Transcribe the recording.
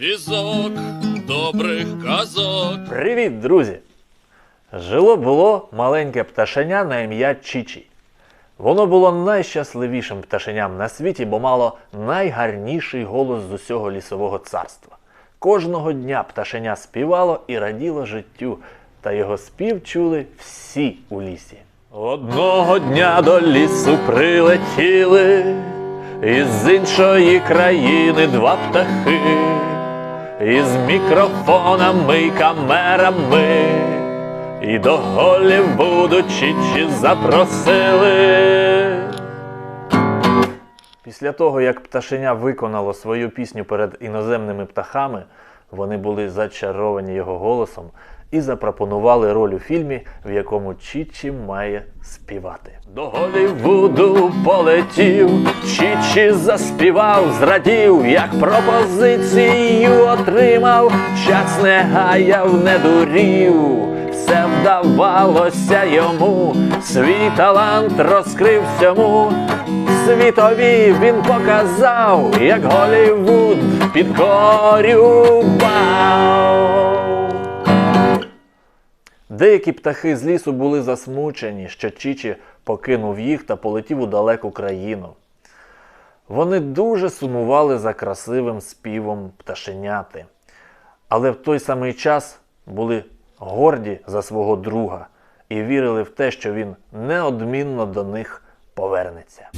Візок добрих казок. Привіт, друзі! Жило було маленьке пташеня на ім'я Чічі. Воно було найщасливішим пташеням на світі, бо мало найгарніший голос з усього лісового царства. Кожного дня пташеня співало і раділо життю, та його спів чули всі у лісі. Одного дня до лісу прилетіли із іншої країни два птахи, із мікрофонами й камерами, і до Голлівуду Чічі запросили. Після того, як пташеня виконало свою пісню перед іноземними птахами, вони були зачаровані його голосом і запропонували роль у фільмі, в якому Чічі має співати. До Голлівуду полетів, Чічі заспівав, зрадів, як пропозицію отримав, час не гаяв, не дурів. Все вдавалося йому, свій талант розкрив всьому. Світові він показав, як Голлівуд підкорював. Деякі птахи з лісу були засмучені, що Чічі покинув їх та полетів у далеку країну. Вони дуже сумували за красивим співом пташеняти, але в той самий час були горді за свого друга і вірили в те, що він неодмінно до них повернеться.